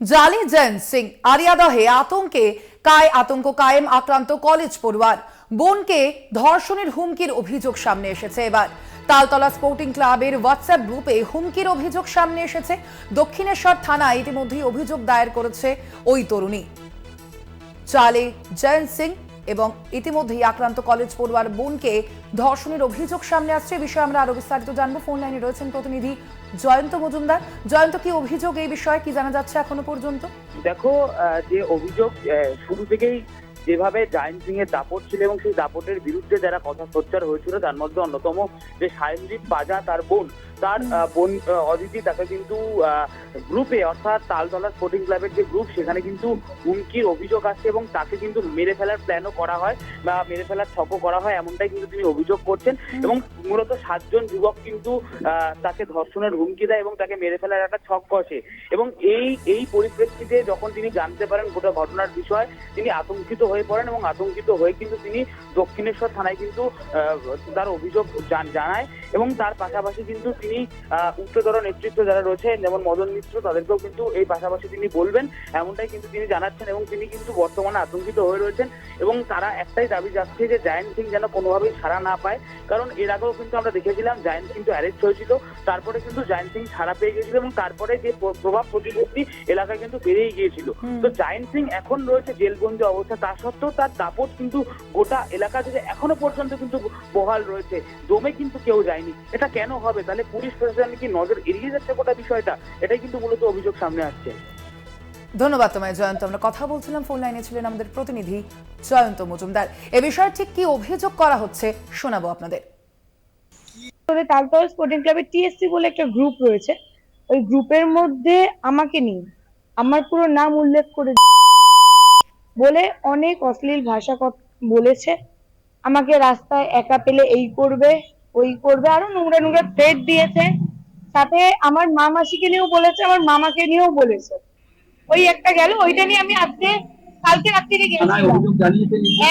জালি জৈন সিং আরিয়াদহে আতঙ্কে কায় আতঙ্ক কায়েম আক্রান্ত কলেজ পড়ুয়ার বোনকে ধর্ষণের হুমকির অভিযোগ সামনে এসেছে এবার তালতলা স্পোর্টিং ক্লাবের হোয়াটসঅ্যাপ গ্রুপে হুমকির অভিযোগ সামনে এসেছে দক্ষিণেশ্বর থানায় ইতিমধ্যেই অভিযোগ দায়ের করেছে ওই তরুণী চালে জয়ন্ত সিং এবং ইতিমধ্যেই আক্রান্ত কলেজ পড়ুয়ার বোনকে ধর্ষণের অভিযোগ সামনে আসছে এ বিষয়ে আমরা আরও বিস্তারিত জানব। ফোন লাইনে রয়েছেন প্রতিনিধি জয়ন্ত মজুমদার। জয়ন্ত, কি অভিযোগ এই বিষয়ে? কি জানা যাচ্ছে এখনও পর্যন্ত? দেখো যে অভিযোগ শুরু থেকেই যেভাবে জায়েন্ট সিং এর দাপট ছিল এবং সেই দাপটের বিরুদ্ধে যারা কথা সোচ্চার হয়েছিল, তার মধ্যে অন্যতম যে সায়নদীপ বাজা তার বোন তার বোন অদিতি তাকে কিন্তু গ্রুপে অর্থাৎ তালতলা স্পোর্টিং ক্লাবের যে গ্রুপ সেখানে কিন্তু হুমকির অভিযোগ আসছে এবং তাকে কিন্তু মেরে ফেলার প্ল্যানও করা হয় বা মেরে ফেলার ছকও করা হয় এমনটাই কিন্তু তিনি অভিযোগ করছেন। এবং মূলত সাতজন যুবক কিন্তু তাকে ধর্ষণের হুমকি দেয় এবং তাকে মেরে ফেলার একটা ছক কষে। এবং এই এই পরিপ্রেক্ষিতে যখন তিনি জানতে পারেন গোটা ঘটনার বিষয় তিনি আতঙ্কিত হয়ে পড়েন এবং আতঙ্কিত হয়ে কিন্তু তিনি দক্ষিণেশ্বর থানায় কিন্তু আহ, তার অভিযোগ জানায়। এবং তার পাশাপাশি কিন্তু তিনি আহ, উচ্চতর নেতৃত্ব যারা রয়েছে যেমন মদন মিত্র তাদেরকেও কিন্তু এই পাশাপাশি তিনি বলবেন। এমনটাই কিন্তু তিনি জানাচ্ছেন এবং তিনি কিন্তু বর্তমানে আতঙ্কিত হয়ে রয়েছেন এবং তারা একটাই দাবি যাচ্ছে যে জায়েন্ট সিং যেন কোনোভাবেই ছাড়া না পায়। কারণ এর আগেও কিন্তু আমরা দেখেছিলাম জায়েন্ট কিন্তু অ্যারেস্ট হয়েছিল তারপরে কিন্তু জায়েন্ট সিং ছাড়া পেয়ে গিয়েছিল এবং তারপরে যে প্রভাব প্রতিপত্তি এলাকায় কিন্তু বেড়েই গিয়েছিল। তো জায়েন্ট সিং এখন রয়েছে জেলবন্দি অবস্থা তা সত্ত্বেও তার দাপট কিন্তু গোটা এলাকা থেকে এখনও পর্যন্ত কিন্তু বহাল রয়েছে। দমে কিন্তু কেউ যায়নি। এটা কেন হবে? তাহলে পুলিশ প্রশাসন কি নজর এড়িয়ে যাচ্ছে গোটা বিষয়টা? এটাই কিন্তু মূলত অভিযোগ সামনে আসছে। ধন্যবাদ তোমায় জয়ন্ত। আমরা কথা বলছিলাম ফোন লাইনে ছিলেন আমাদের প্রতিনিধি জয়ন্ত মজুমদার। এ বিষয়ে ঠিক কি অভিযোগ করা হচ্ছে শোনাবো আপনাদের। তালতলা স্পোর্টিং ক্লাবের টিএসসি বলে একটা গ্রুপ রয়েছে। ওই গ্রুপের মধ্যে আমাকে নিয়ে আমার পুরো নাম উল্লেখ করে বলে অনেক অশ্লীল ভাষা বলেছে। আমাকে রাস্তায় একা পেলে এই করবে ওই করবে। আরও নোংরা নোংরা থ্রেড দিয়েছে। সাথে আমার মা মাসিকে নিয়েও বলেছে আমার মামাকে নিয়েও বলেছে। ওই একটা গেল ওইটা নিয়ে আমি আজকে কালকে রাত্রিরে গেছিলাম।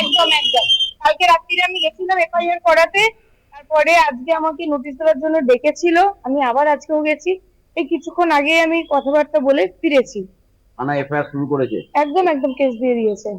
একদম একদম। কালকে রাত্রিরে আমি গেছিলাম এফআইআর করাতে। তারপরে আজকে আমাকে নোটিশ দেওয়ার জন্য ডেকেছিল। আমি আবার আজকেও গেছি। এই কিছুক্ষণ আগে আমি কথাবার্তা বলে ফিরেছি। থানা এফআইআর শুরু করেছে? একদম একদম কেস দিয়ে দিয়েছে।